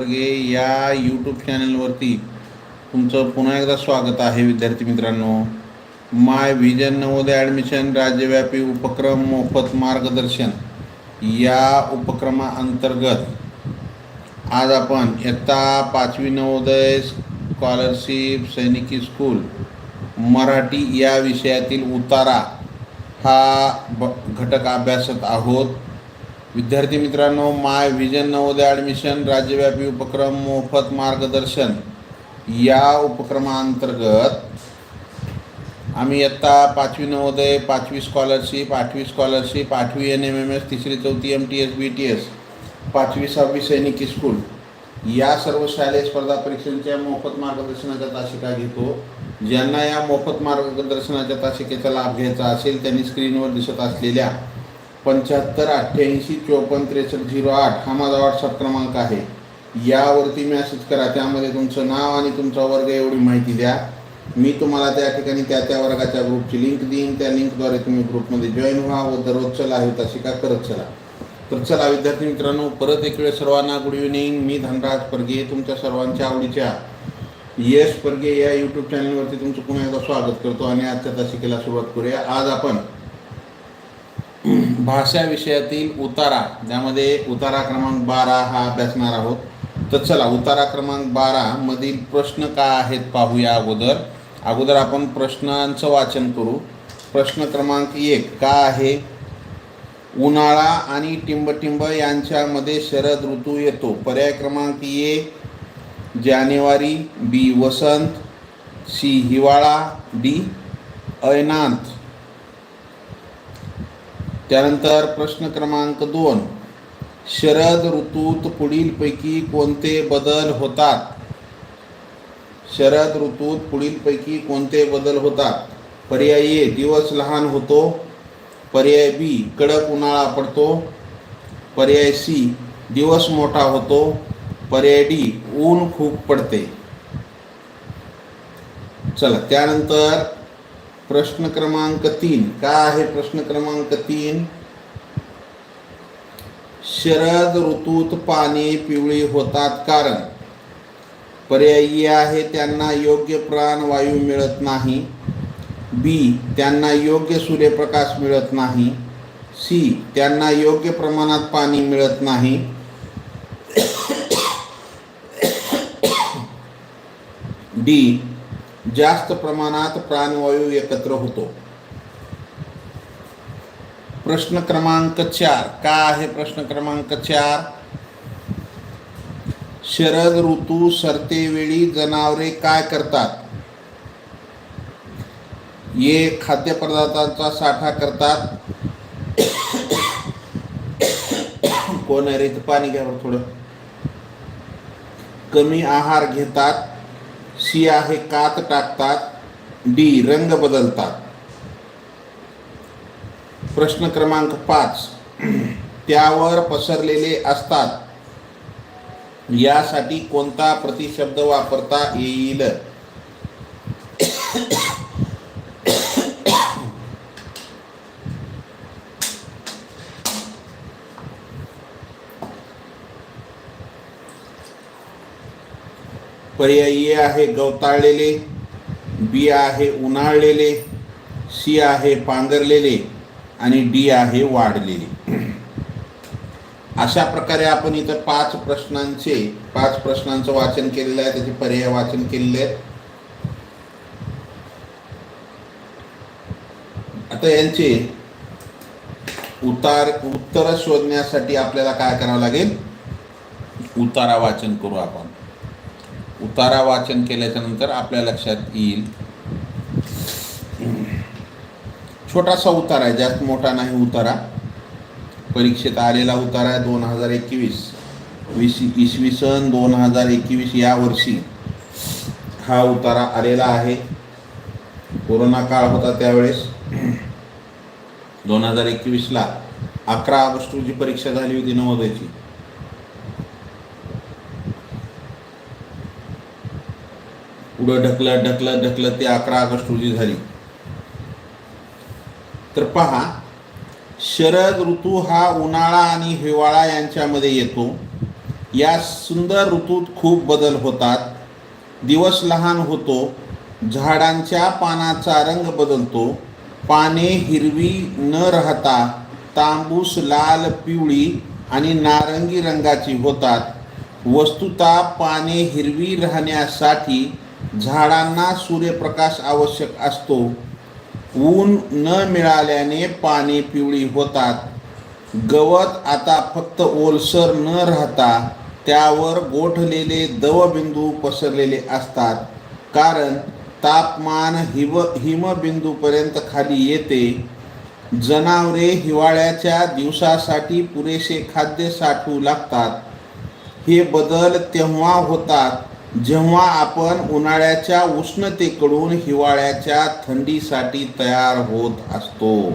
वर्गे या यूट्यूब चॅनलवरती तुमचं पुन्हा एकदा स्वागत आहे विद्यार्थी मित्रांनो. माय व्हिजन नवोदय ॲडमिशन राज्यव्यापी उपक्रम मोफत मार्गदर्शन. या उपक्रमाअंतर्गत आज आपण इयत्ता पाचवी नवोदय स्कॉलरशिप सैनिकी स्कूल मराठी या विषयातील उतारा हा ब घटक अभ्यासत आहोत. विद्यार्थी मित्रांनो माय विजन नवोदय ॲडमिशन राज्यव्यापी उपक्रम मोफत मार्गदर्शन. या उपक्रमांतर्गत आम्ही इयत्ता पाचवी नवोदय पाचवी स्कॉलरशिप आठवी स्कॉलरशिप आठवी एन एम एम एस तिसरी चौथी M T S B T S पाचवी सहावी सैनिकी स्कूल या सर्व शालेय स्पर्धा परीक्षांच्या मोफत मार्गदर्शनाच्या तासिका घेतो. ज्यांना या मोफत मार्गदर्शनाच्या तासिकेचा लाभ घ्यायचा असेल त्यांनी स्क्रीनवर दिसत असलेल्या पंच्याहत्तर अठ्ठ्याऐंशी चोपन्न त्रेसष्ट झिरो आठ हा माझा व्हॉट्सअप क्रमांक आहे. यावरती मॅसेज करा. त्यामध्ये तुमचं नाव आणि तुमचा वर्ग एवढी माहिती द्या. मी तुम्हाला त्या ठिकाणी त्या त्या वर्गाच्या ग्रुपची लिंक देईन. त्या लिंकद्वारे तुम्ही ग्रुपमध्ये जॉईन व्हा. व चला. लाईव्ह तासिका करत चला. तर चला विद्यार्थी मित्रांनो. परत एक वेळ सर्वांना गुड इव्हिनिंग मी धनराज परगे तुमच्या सर्वांच्या आवडीच्या यश परगे या यूट्यूब चॅनलवरती तुमचं पुन्हा एकदा स्वागत करतो. आणि आजच्या तासिकेला सुरुवात करूया. आज आपण भाषा विषयातील उतारा त्यामध्ये उतारा क्रमांक बारा हा अभ्यासणार आहोत. तर चला उतारा क्रमांक बारा मधील प्रश्न काय आहेत पाहूया अगोदर. अगोदर आपण प्रश्नांचं वाचन करू. प्रश्न क्रमांक एक काय आहे? उन्हाळा आणि टिंबटिंब यांच्यामध्ये शरद ऋतू येतो. पर्याय क्रमांक ए जानेवारी बी वसंत सी हिवाळा डी अयनांत. त्यानंतर प्रश्न क्रमांक दोन. शरद ऋतूत पुढीलपैकी कोणते बदल होतात? शरद ऋतूत पुढीलपैकी कोणते बदल होतात? पर्याय ए दिवस लहान होतो. पर्याय बी कडक उन्हाळा पडतो. पर्याय सी दिवस मोठा होतो. पर्याय डी ऊन खूप पडते. चला त्यानंतर प्रश्न क्रमांक तीन. का आहे प्रश्न क्रमांक तीन? शरद ऋतूत पाने पिवळी होतात कारण. पर्यायी आहे त्यांना योग्य प्राणवायू मिळत नाही. बी त्यांना योग्य सूर्यप्रकाश मिळत नाही. सी त्यांना योग्य प्रमाणात पाणी मिळत नाही. डी जास्त प्रमाणात प्राणवायू एकत्र होतो. प्रश्न क्रमांक चार. काय आहे प्रश्न क्रमांक चार? शरद ऋतू सरतेवेळी जनावरे काय करतात? ये खाद्यपदार्थांचा साठा करतात. कोण आहे रे पाणी घ्यावर थोडं. कमी आहार घेतात. सी आहे कात टाकतात डी रंग बदलतात. प्रश्न क्रमांक पाच. त्यावर पसरलेले असतात. यासाठी कोणता प्रतिशब्द वापरता येईल? पर्याय ए आहे गवताळलेले बी आहे उन्हाळलेले सी आहे पांघरलेले आणि डी आहे वाढलेले. अशा प्रकारे आपण इथं पाच प्रश्नांचे पाच प्रश्नांचं वाचन केलेलं आहे त्याचे पर्याय वाचन केलेले आहेत. आता यांचे उतार उत्तर शोधण्यासाठी आपल्याला काय करावं लागेल? उतारा वाचन करू आपण. उतारा वाचन केल्याच्यानंतर आपल्या लक्षात येईल. छोटासा उतारा आहे जास्त मोठा नाही उतारा. परीक्षेत आलेला उतारा आहे दोन हजार एकवीस. वीस इसवी सन दोन हजार एकवीस या वर्षी हा उतारा आलेला आहे. कोरोना काळ होता त्यावेळेस. दोन हजार एकवीसला अकरा ऑगस्ट रोजी परीक्षा झाली होती नवोदयची. पुढं ढकलत ढकलत ढकलत ते अकरा ऑगस्ट रोजी झाली. तर पहा शरद ऋतू हा उन्हाळा आणि हिवाळा यांच्यामध्ये येतो. या सुंदर ऋतूत खूप बदल होतात. दिवस लहान होतो. झाडांच्या पानाचा रंग बदलतो. पाने हिरवी न राहता तांबूस लाल पिवळी आणि नारंगी रंगाची होतात. वस्तुता पाने हिरवी राहण्यासाठी झाडांना सूर्यप्रकाश आवश्यक असतो. ऊन न मिळाल्याने पाने पिवळी होतात. गवत आता फक्त ओलसर न राहता त्यावर गोठलेले दवबिंदू पसरलेले असतात. कारण तापमान हिव हिमबिंदूपर्यंत खाली येते. जनावरे हिवाळ्याच्या दिवसासाठी पुरेसे खाद्य साठवू लागतात. हे बदल तेव्हा होतात जेव्हा आपण उन्हाळ्याच्या उष्णतेकडून हिवाळ्याच्या थंडीसाठी तयार होत असतो.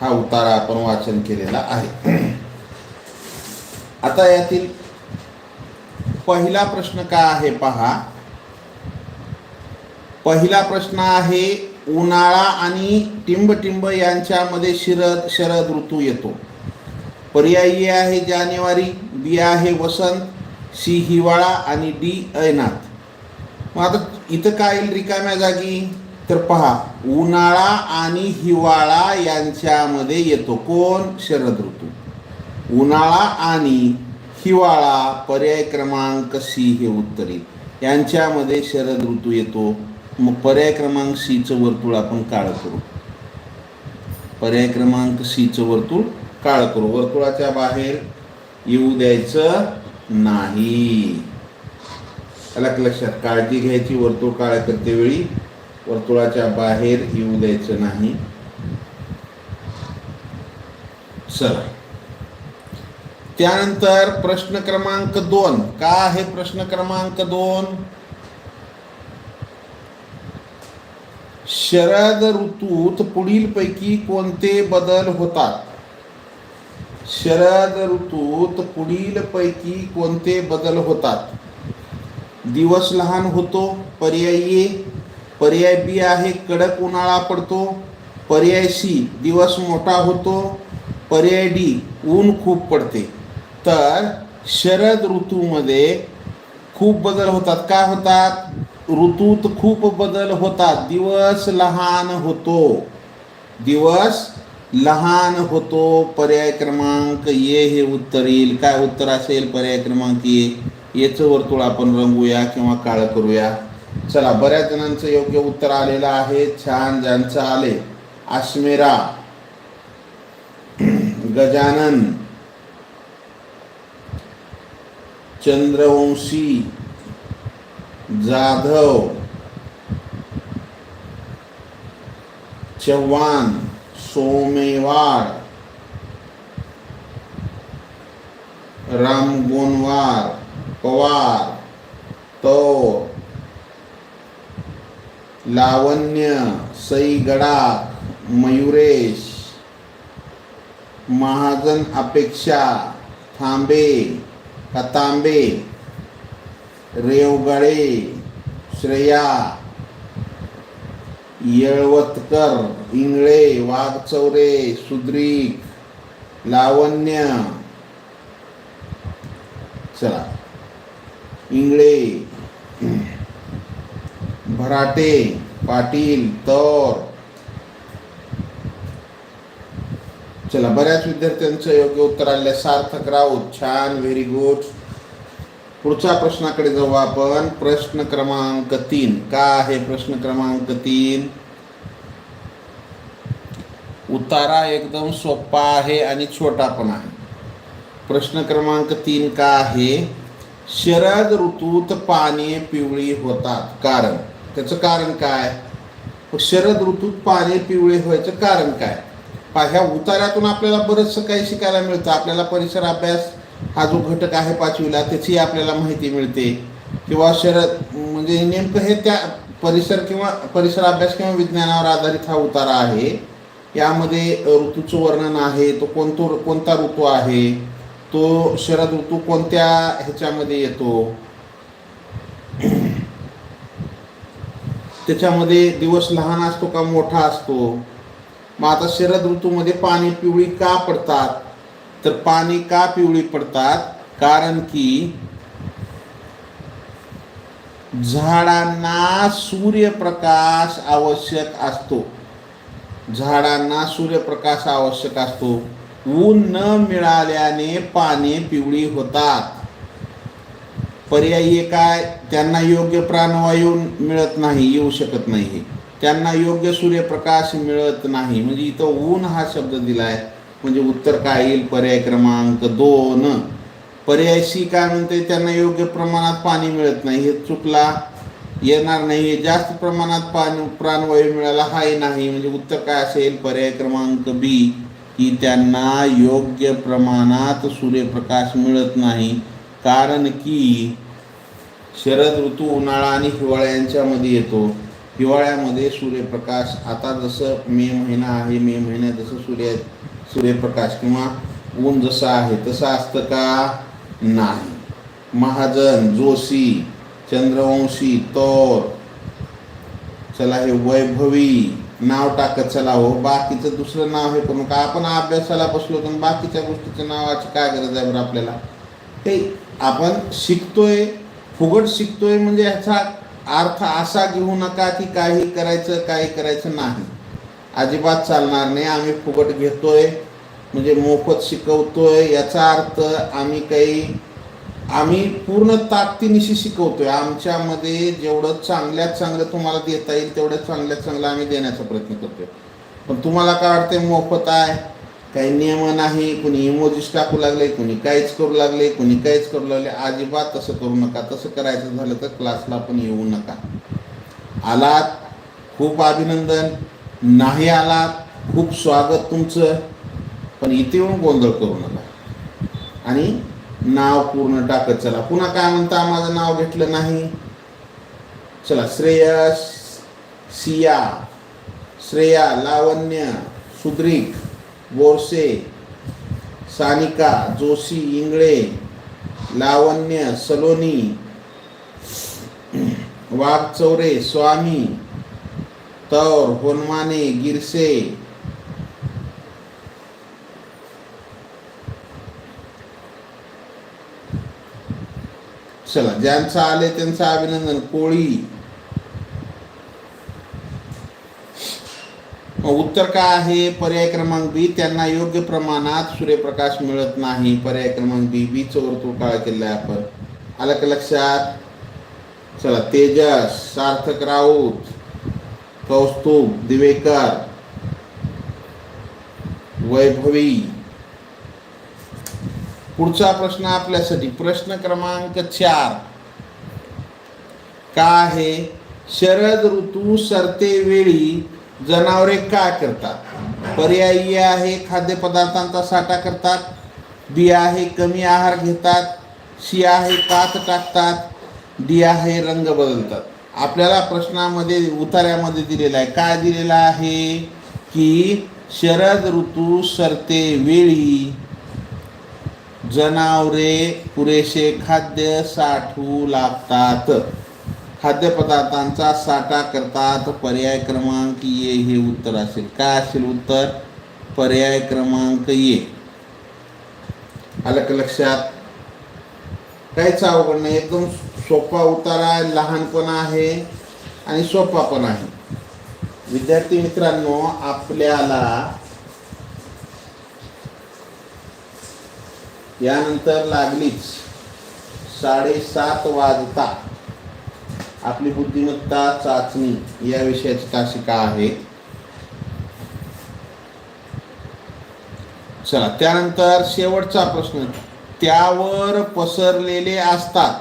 हा उतारा आपण वाचन केलेला आहे. आता यातील पहिला प्रश्न काय आहे पहा. पहिला प्रश्न आहे उन्हाळा आणि टिंबटिंब यांच्यामध्ये शिरद शरद ऋतू येतो. पर्यायी आहे जानेवारी बी आहे वसंत सी हिवाळा आणि डी अयनाथ. मग आता इथं काय येईल रिकाम्या जागी? तर पहा उन्हाळा आणि हिवाळा यांच्यामध्ये येतो कोण? शरद ऋतू. उन्हाळा आणि हिवाळा पर्याय क्रमांक सी हे उत्तरी. यांच्यामध्ये शरद ऋतू येतो. मग पर्याय क्रमांक सीचं वर्तुळ आपण काळ करू. पर्याय क्रमांक सीचं वर्तुळ काळ करू. वर्तुळाच्या बाहेर येऊ द्यायचं. नाही. आला लक्षात काळजी घ्यायची वर्तुळ काळ्या करतेवेळी वर्तुळाच्या बाहेर येऊ द्यायचं नाही. सर त्यानंतर प्रश्न क्रमांक दोन. का आहे प्रश्न क्रमांक दोन? शरद ऋतूत पुढीलपैकी कोणते बदल होतात? शरद ऋतूत पुढीलपैकी कोणते बदल होतात? दिवस लहान होतो पर्याय ए. पर्याय बी आहे कडक उन्हाळा पडतो. पर्याय सी दिवस मोठा होतो. पर्याय डी ऊन खूप पडते. तर शरद ऋतूमध्ये खूप बदल होतात. काय होतात? ऋतूत खूप बदल होतात. दिवस लहान होतो. दिवस लहान होतो पर्याय क्रमांक ये हे उत्तर येईल. काय उत्तर असेल? पर्याय क्रमांक ये याचं वर्तुळ आपण रंगूया किंवा काळं करूया. चला बऱ्याच जणांचं योग्य उत्तर आलेलं आहे. छान ज्यांचं आले. आश्मेरा गजानन चंद्रवंशी जाधव चव्हाण सोमेवार रामगोनवार पवार तौर लावण्य सईगडा मयुरेश महाजन अपेक्षा थांबे कतांबे रेवगळे श्रेया येळवतकर इंगळे वाघचौरे सुद्रीक लावण्य. चला. इंगळे. भराटे पाटील तौर. चला बऱ्याच विद्यार्थ्यांचं योग्य उत्तर आले सार्थक राऊत छान व्हेरी गुड पुढच्या प्रश्नाकडे जाऊ आपण. प्रश्न क्रमांक तीन. का आहे प्रश्न क्रमांक तीन? उतारा एकदम सोपा आहे आणि छोटा पण आहे. प्रश्न क्रमांक तीन का आहे? शरद ऋतूत पाने पिवळी होतात. कारण. त्याचं कारण काय? शरद ऋतूत पाने पिवळी व्हायचं कारण काय? ह्या उताऱ्यातून आपल्याला बरंचसं काही शिकायला मिळतं. आपल्याला परिसर अभ्यास हा जो घटक आहे पाचवीला त्याची आपल्याला माहिती मिळते. किंवा शरद म्हणजे नेमकं हे त्या परिसर किंवा परिसर अभ्यास किंवा विज्ञानावर आधारित हा उतारा आहे. यामध्ये ऋतूचं वर्णन आहे तो कोणतो कोणता ऋतू आहे तो शरद ऋतू कोणत्या ह्याच्यामध्ये येतो? त्याच्यामध्ये दिवस लहान असतो का मोठा असतो? मग आता शरद ऋतूमध्ये पाणी पिवळी का पडतात? तर पाणी का पिवळी पडतात? कारण की झाडांना सूर्यप्रकाश आवश्यक असतो. झाडांना सूर्यप्रकाश आवश्यक असतो. ऊन न मिळाल्याने पाने पिवळी होतात. पर्यायी काय? त्यांना योग्य प्राणवायू मिळत नाही येऊ शकत नाही त्यांना योग्य सूर्यप्रकाश मिळत नाही. म्हणजे इथं ऊन हा शब्द दिलाय. म्हणजे उत्तर काय येईल? पर्याय क्रमांक दोन. पर्याय सी काय म्हणते त्यांना योग्य प्रमाणात पाणी मिळत नाही. हे चुकला येणार नाही. जास्त प्रमाणात पाणी प्राणवायू मिळाला हाही नाही. म्हणजे उत्तर काय असेल? पर्याय क्रमांक बी की त्यांना योग्य प्रमाणात सूर्यप्रकाश मिळत नाही. कारण की शरद ऋतू उन्हाळा आणि हिवाळा यांच्यामध्ये येतो. हिवाळ्यामध्ये सूर्यप्रकाश आता जसं मे महिना आहे मे महिन्यात जसं सूर्य सूर्यप्रकाश किंवा ऊन जसं आहे तसं असतं का? नाही. महाजन जोशी चंद्रवंशी तोर चला हे वैभवी नाव टाकत चला हो. बाकीचं दुसरं नाव हे करून का आपण अभ्यासाला बसलो तर बाकीच्या गोष्टीच्या नावाची काय गरज आहे बरं आपल्याला? ते आपण शिकतोय फुगट शिकतोय म्हणजे ह्याचा अर्थ असा घेऊ नका की काही करायचं काही करायचं नाही. अजिबात चालणार नाही. आम्ही फुकट घेतोय म्हणजे मोफत शिकवतोय. याचा अर्थ आम्ही काही आम्ही पूर्ण ताकदीनिशी शिकवतोय. आमच्यामध्ये जेवढं चांगल्यात चांगलं तुम्हाला देता येईल तेवढं चांगल्यात चांगलं आम्ही देण्याचा प्रयत्न करतोय. पण तुम्हाला काय वाटतंय मोफत आहे? काही नियम नाही कुणी इमोजीस टाकू लागले कुणी काहीच करू लागले कुणी काहीच करू लागले. अजिबात तसं करू नका. तसं करायचं झालं तर क्लासला पण येऊ नका. आलात खूप अभिनंदन. नाही आलात खूप स्वागत तुमचं. पण इथे येऊन गोंधळ करू नका. आणि नाव पूर्ण टाकत चला. पुन्हा काय म्हणता माझं नाव घेतलं नाही? चला श्रेयस सिया श्रेया लावण्य सुद्रिक बोरसे सानिका जोशी इंगळे लावण्य सलोनी वाघचौरे स्वामी तौर होनमाने गिरसे। चला ज्यांचं आले त्यांचं अभिनंदन कोळी. उत्तर काय आहे? पर्याय क्रमांक बी त्यांना योग्य प्रमाणात सूर्यप्रकाश मिळत नाही. पर्याय क्रमांक बी बीचं वर्तुळ काळ केलं आहे आपण? आलं का लक्षात? चला तेजस सार्थक राऊत. कौस्तुभ दिवेकर वैभवी. पुढचा प्रश्न आपल्यासाठी. प्रश्न क्रमांक चार. का आहे? शरद ऋतू सरते वेळी जनावरे काय करतात? पर्यायी आहे खाद्यपदार्थांचा साठा करतात बी आहे कमी आहार घेतात सी आहे कात टाकतात डी आहे रंग बदलतात. आपल्याला प्रश्नामध्ये उतार्यामध्ये दिलेला आहे. काय दिलेला आहे? की शरद ऋतू सरते वेळी जनावरे पुरेसे खाद्य साठवू लागतात. खाद्यपदार्थांचा साठा करतात. पर्याय क्रमांक ये हे उत्तर असेल. काय असेल उत्तर? पर्याय क्रमांक ये आलं का लक्षात? काहीच अवघड नाही. एकदम सोपा उतारा आहे लहानपण आहे आणि सोपा पण आहे. विद्यार्थी मित्रांनो आपल्याला यानंतर लागलीच साडेसात वाजता आपली बुद्धिमत्ता चाचणी या विषयाची तासिका आहे. चला त्यानंतर शेवटचा प्रश्न. त्यावर पसरलेले असतात.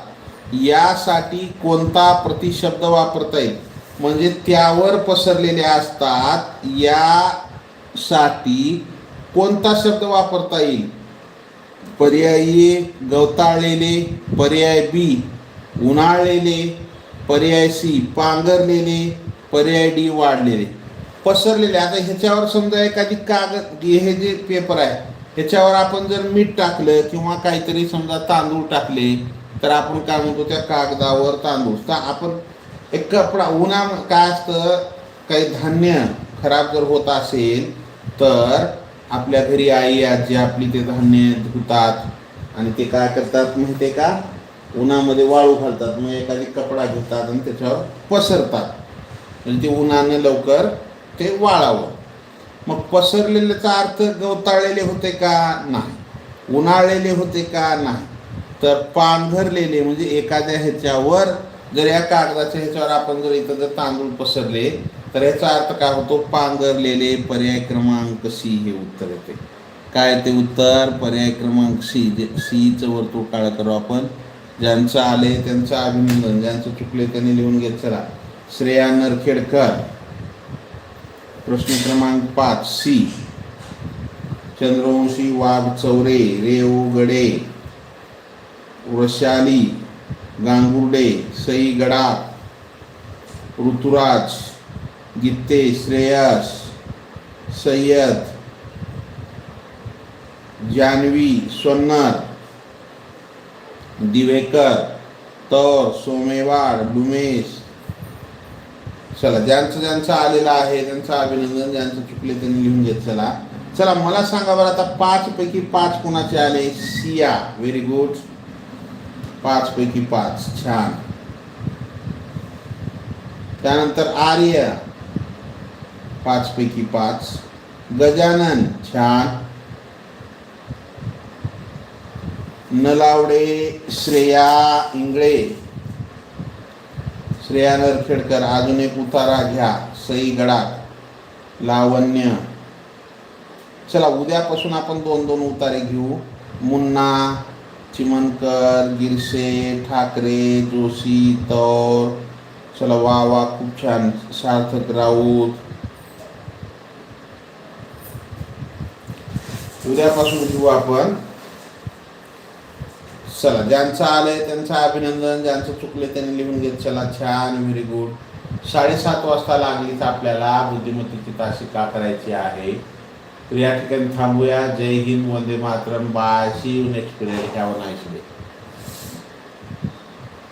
यासाठी कोणता प्रतिशब्द वापरता येईल? म्हणजे त्यावर पसरलेले असतात यासाठी कोणता शब्द वापरता येईल? पर्यायी गवताळलेले पर्याय बी उन्हाळलेले पर्याय सी पांघरलेले पर्याय डी वाढलेले. पसरलेले. आता ह्याच्यावर समजा एखादी कागद हे जे पेपर आहे ह्याच्यावर आपण जर मीठ टाकलं किंवा काहीतरी समजा तांदूळ टाकले तर आपण काय म्हणतो त्या कागदावर तांदूळ. तर आपण एक कपडा उन्हा काय असतं काही धान्य खराब जर होत असेल तर आपल्या घरी आई आजी आपली ते धान्य धुतात आणि ते काय करतात माहिती आहे का? उन्हामध्ये वाळू घालतात. मग एखादी कपडा घेतात आणि त्याच्यावर पसरतात. म्हणजे ते उन्हाने लवकर ते वाळावं. मग पसरलेल्याचा अर्थ गवताळलेले होते का? नाही. उन्हाळलेले होते का? नाही. तर पांघरलेले म्हणजे एखाद्या ह्याच्यावर जर या कागदाच्या ह्याच्यावर आपण जर इथं जर तांदूळ पसरले तर याचा अर्थ काय होतो? पांघरलेले पर्याय क्रमांक सी हे उत्तर येते. काय ते उत्तर? पर्याय क्रमांक सी जे सीचं वर्तुळ काळ करू आपण. ज्यांचं आले त्यांचं अभिनंदन ज्यांचं चुकले त्यांनी लिहून घेत चला. श्रेया नरखेडकर. प्रश्न क्रमांक पाच सी. चंद्रवंशी वाघ चौरे रेऊ गडे. वृषाली गांगुर्डे सई गडा ऋतुराज गीते श्रेयस सय्यद जानवी सोन्नर दिवेकर तौर सोमेवाड डुमेश. चला, ज्यांचं ज्यांचं आलेलं आहे, त्यांचं अभिनंदन, ज्यांचं चुकले त्यांनी लिहून घेत चला. चला, मला सांगा बरं आता पाच पैकी पाच कोणाचे आले? सिया व्हेरी गुड पाच पैकी पाच, छान. त्यानंतर आर्य. पाच पैकी पाच. गजानन, छान. नलावडे, श्रेया, इंगळे. श्रेया नरखेडकर, अजून एक उतारा घ्या. सई गडात. लावण्य. चला, उद्यापासून आपण दोन दोन उतारे घेऊ. मुन्ना चिमनकर गिरसे ठाकरे जोशी तौर चला वा वा खूप छान. सार्थक राऊत. उद्यापासून घेऊ आपण. चला ज्यांचं आलंय त्यांचं अभिनंदन ज्यांचं चुकले त्यांनी लिहून घेत चला. छान व्हेरी गुड साडेसात वाजता लागलीच आपल्याला बुद्धिमत्तेची तासिका करायची आहे. तर या ठिकाणी थांबूया. जय हिंद वंदे Mataram. Bye see you next day have nice day